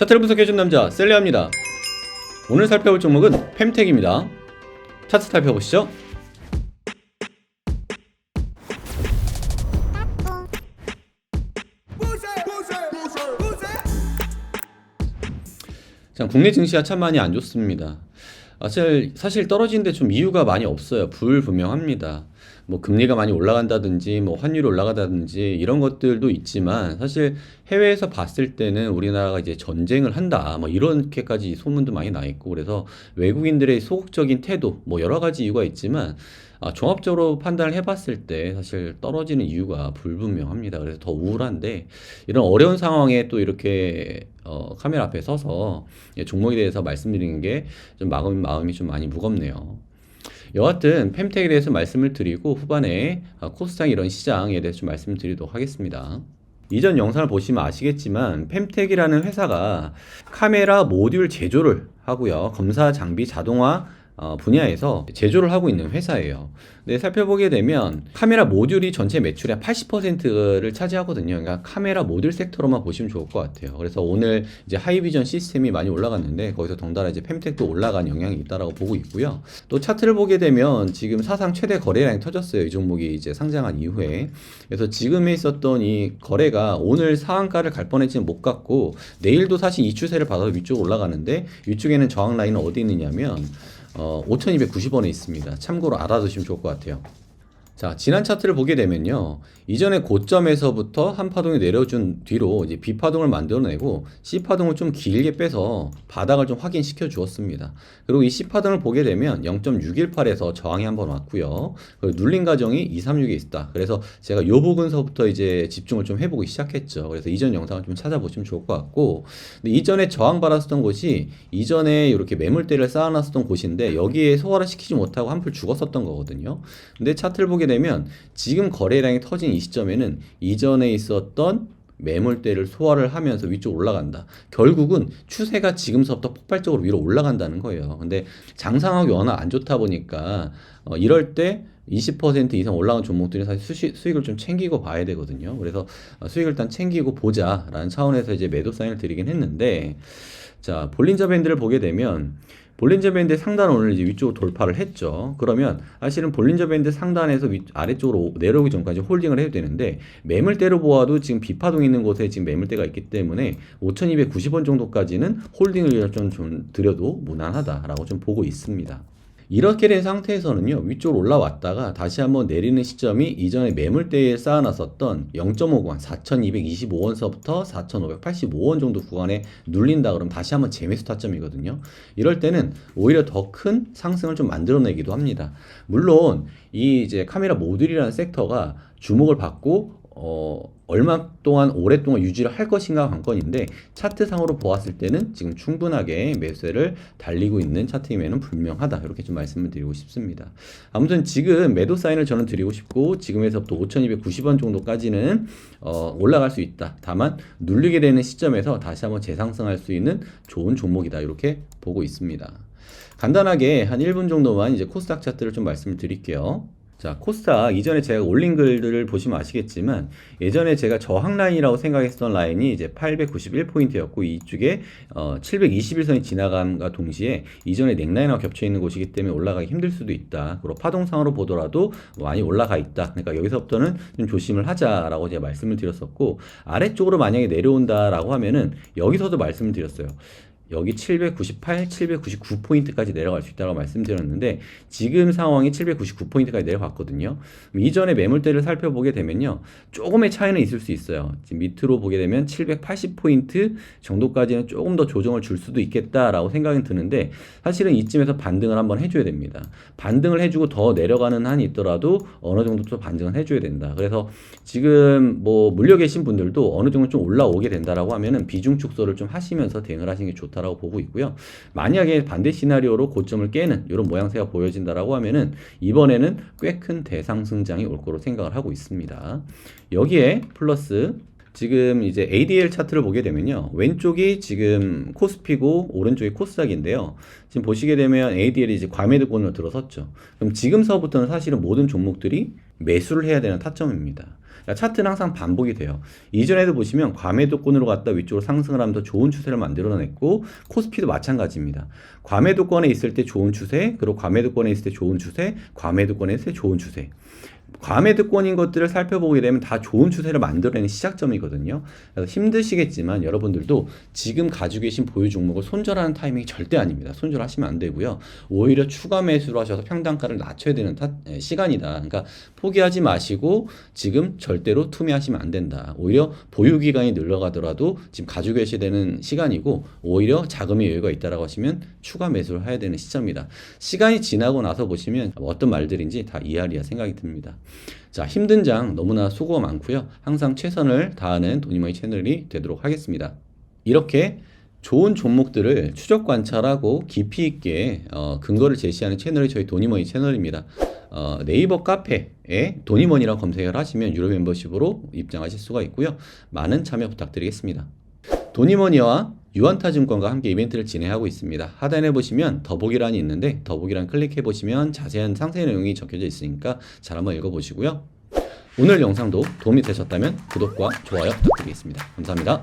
차트를 분석해준 남자 셀리아입니다. 오늘 살펴볼 종목은 fem텍입니다. 차트 살펴보시죠. 자, 국내 증시가 참 많이 안 좋습니다. 아, 사실, 사실 떨어지는데 좀 이유가 많이 없어요. 불분명합니다. 뭐 금리가 많이 올라간다든지 뭐 환율이 올라가다든지 이런 것들도 있지만 사실 해외에서 봤을 때는 우리나라가 이제 전쟁을 한다 뭐 이렇게까지 소문도 많이 나 있고 그래서 외국인들의 소극적인 태도 뭐 여러 가지 이유가 있지만 아, 종합적으로 판단을 해봤을 때 사실 떨어지는 이유가 불분명합니다. 그래서 더 우울한데 이런 어려운 상황에 또 이렇게 어, 카메라 앞에 서서 예, 종목에 대해서 말씀드리는 게 좀 마음, 마음이 좀 많이 무겁네요. 여하튼 fem텍에 대해서 말씀을 드리고 후반에 아, 코스닥 이런 시장에 대해서 좀 말씀드리도록 하겠습니다. 이전 영상을 보시면 아시겠지만 fem텍이라는 회사가 카메라 모듈 제조를 하고요. 검사 장비 자동화 어, 분야에서 제조를 하고 있는 회사예요. 근데 살펴보게 되면 카메라 모듈이 전체 매출의 80%를 차지하거든요. 그러니까 카메라 모듈 섹터로만 보시면 좋을 것 같아요. 그래서 오늘 이제 하이비전 시스템이 많이 올라갔는데 거기서 덩달아 이제 fem텍도 올라간 영향이 있다라고 보고 있고요. 또 차트를 보게 되면 지금 사상 최대 거래량이 터졌어요. 이 종목이 이제 상장한 이후에. 그래서 지금에 있었던 이 거래가 오늘 상한가를 갈 뻔했지는 못 갔고 내일도 사실 이 추세를 받아서 위쪽으로 올라가는데 위쪽에는 저항 라인은 어디 있느냐면 어, 5,290원에 있습니다. 참고로 알아두시면 좋을 것 같아요. 자, 지난 차트를 보게 되면요. 이전에 고점에서부터 한 파동이 내려준 뒤로 이제 B 파동을 만들어내고 C 파동을 좀 길게 빼서 바닥을 좀 확인시켜 주었습니다. 그리고 이 C 파동을 보게 되면 0.618에서 저항이 한번 왔고요. 그리고 눌린 과정이 236에 있다. 그래서 제가 요 부분서부터 이제 집중을 좀 해보기 시작했죠. 그래서 이전 영상을 좀 찾아보시면 좋을 것 같고, 근데 이전에 저항 받았었던 곳이 이전에 이렇게 매물대를 쌓아놨었던 곳인데 여기에 소화를 시키지 못하고 한풀 죽었었던 거거든요. 근데 차트를 보게 되면 지금 거래량이 터진 이 시점에는 이전에 있었던 매물대를 소화를 하면서 위쪽 올라간다. 결국은 추세가 지금서부터 폭발적으로 위로 올라간다는 거예요. 근데 장상하기 워낙 안 좋다 보니까 어, 이럴 때 20% 이상 올라간 종목들이 사실 수시, 수익을 좀 챙기고 봐야 되거든요. 그래서 어, 수익을 일단 챙기고 보자라는 차원에서 이제 매도 사인을 드리긴 했는데 자 볼린저 밴드를 보게 되면 볼린저 밴드 상단 오늘 이제 위쪽으로 돌파를 했죠. 그러면 사실은 볼린저 밴드 상단에서 위, 아래쪽으로 내려오기 전까지 홀딩을 해도 되는데 매물대로 보아도 지금 비파동 있는 곳에 지금 매물대가 있기 때문에 5,290원 정도까지는 홀딩을 좀, 좀 드려도 무난하다라고 좀 보고 있습니다. 이렇게 된 상태에서는요 위쪽으로 올라왔다가 다시 한번 내리는 시점이 이전에 매물대에 쌓아놨었던 0.5관 4,225원서부터 4,585원 정도 구간에 눌린다 그러면 다시 한번 재매수 타점이거든요. 이럴 때는 오히려 더 큰 상승을 좀 만들어내기도 합니다. 물론 이 이제 카메라 모듈이라는 섹터가 주목을 받고 어, 얼마 동안 오랫동안 유지를 할 것인가 관건인데 차트상으로 보았을 때는 지금 충분하게 매수세를 달리고 있는 차트임에는 분명하다 이렇게 좀 말씀을 드리고 싶습니다. 아무튼 지금 매도 사인을 저는 드리고 싶고 지금에서부터 5,290원 정도까지는 어, 올라갈 수 있다. 다만 눌리게 되는 시점에서 다시 한번 재상승할 수 있는 좋은 종목이다 이렇게 보고 있습니다. 간단하게 한 1분 정도만 이제 코스닥 차트를 좀 말씀을 드릴게요. 자, 코스닥 이전에 제가 올린 글들을 보시면 아시겠지만 예전에 제가 저항 라인이라고 생각했던 라인이 이제 891포인트였고 이쪽에 어, 721선이 지나감과 동시에 이전에 넥라인하고 겹쳐 있는 곳이기 때문에 올라가기 힘들 수도 있다. 그리고 파동상으로 보더라도 많이 올라가 있다. 그러니까 여기서부터는 좀 조심을 하자라고 제가 말씀을 드렸었고 아래쪽으로 만약에 내려온다라고 하면은 여기서도 말씀을 드렸어요. 여기 798, 799포인트까지 내려갈 수 있다고 말씀드렸는데 지금 상황이 799포인트까지 내려갔거든요. 이전에 매물대를 살펴보게 되면요. 조금의 차이는 있을 수 있어요. 밑으로 보게 되면 780포인트 정도까지는 조금 더 조정을 줄 수도 있겠다라고 생각이 드는데 사실은 이쯤에서 반등을 한번 해줘야 됩니다. 반등을 해주고 더 내려가는 한이 있더라도 어느 정도 또 반등을 해줘야 된다. 그래서 지금 뭐 물려 계신 분들도 어느 정도 좀 올라오게 된다라고 하면은 비중 축소를 좀 하시면서 대응을 하시는 게 좋다. 라고 보고 있고요. 만약에 반대 시나리오로 고점을 깨는 이런 모양새가 보여진다라고 하면은 이번에는 꽤 큰 대상승장이 올 거로 생각을 하고 있습니다. 여기에 플러스 지금 이제 ADL 차트를 보게 되면요. 왼쪽이 지금 코스피고 오른쪽이 코스닥인데요. 지금 보시게 되면 ADL이 이제 과매도권으로 들어섰죠. 그럼 지금서부터는 사실은 모든 종목들이 매수를 해야 되는 타점입니다. 차트는 항상 반복이 돼요. 이전에도 보시면 과매도권으로 갔다 위쪽으로 상승을 하면서 좋은 추세를 만들어냈고 코스피도 마찬가지입니다. 과매도권에 있을 때 좋은 추세, 그리고 과매도권에 있을 때 좋은 추세, 과매도권에 있을 때 좋은 추세. 과매도권인 것들을 살펴보게 되면 다 좋은 추세를 만들어내는 시작점이거든요. 그래서 힘드시겠지만 여러분들도 지금 가지고 계신 보유 종목을 손절하는 타이밍이 절대 아닙니다. 손절하시면 안 되고요. 오히려 추가 매수를 하셔서 평단가를 낮춰야 되는 타- 에, 시간이다. 그러니까 포기하지 마시고 지금 절대로 투매하시면 안 된다. 오히려 보유 기간이 늘어가더라도 지금 가지고 계셔야 되는 시간이고 오히려 자금의 여유가 있다라고 하시면 추가 매수를 해야 되는 시점이다. 시간이 지나고 나서 보시면 어떤 말들인지 다 이해하리라 생각이 듭니다. 자, 힘든 장 너무나 수고가 많고요. 항상 최선을 다하는 돈이머니 채널이 되도록 하겠습니다. 이렇게 좋은 종목들을 추적 관찰하고 깊이 있게 어, 근거를 제시하는 채널이 저희 돈이머니 채널입니다. 어, 네이버 카페에 돈이머니라고 검색을 하시면 유료 멤버십으로 입장하실 수가 있고요. 많은 참여 부탁드리겠습니다. 돈이머니와 유한타증권과 함께 이벤트를 진행하고 있습니다. 하단에 보시면 더보기란이 있는데 더보기란 클릭해 보시면 자세한 상세 내용이 적혀져 있으니까 잘 한번 읽어보시고요. 오늘 영상도 도움이 되셨다면 구독과 좋아요 부탁드리겠습니다. 감사합니다.